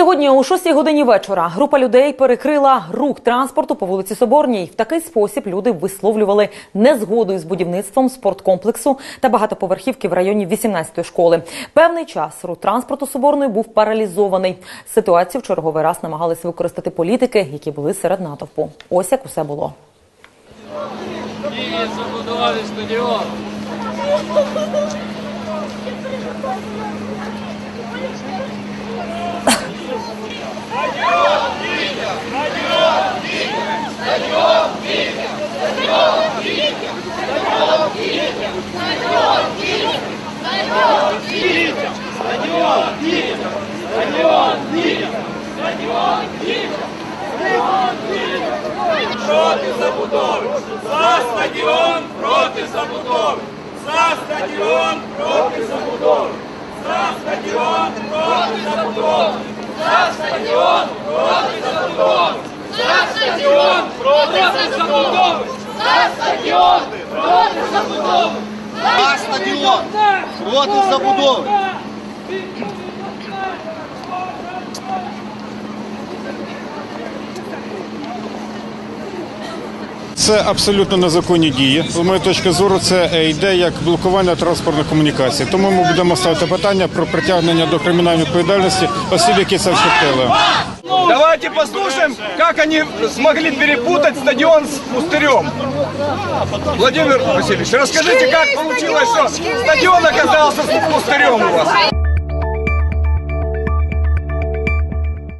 Сьогодні о 6 годині вечора група людей перекрила рух транспорту по вулиці Соборній. В такий спосіб люди висловлювали незгоду із будівництвом спорткомплексу та багатоповерхівки в районі 18-ї школи. Певний час рух транспорту Соборної був паралізований. Ситуацію в черговий раз намагалися використати політики, які були серед натовпу. Ось як усе було. Забудували стадіон. За стадіон проти забудови! За стадіон проти забудови! За стадіон проти забудови! За стадіон проти забудови! За стадіон проти забудови! За стадіон проти забудови! За стадіон проти забудови. Це абсолютно незаконні дії. З моєї точки зору, це е, йде як блокування транспортних комунікацій. Тому ми будемо ставити питання про притягнення до кримінальної відповідальності осіб, які це вчинили. Давайте послушаем, как они смогли перепутать стадион с пустырем. Владимир Васильевич, расскажите, как получилось, что стадион оказался с пустырем у вас?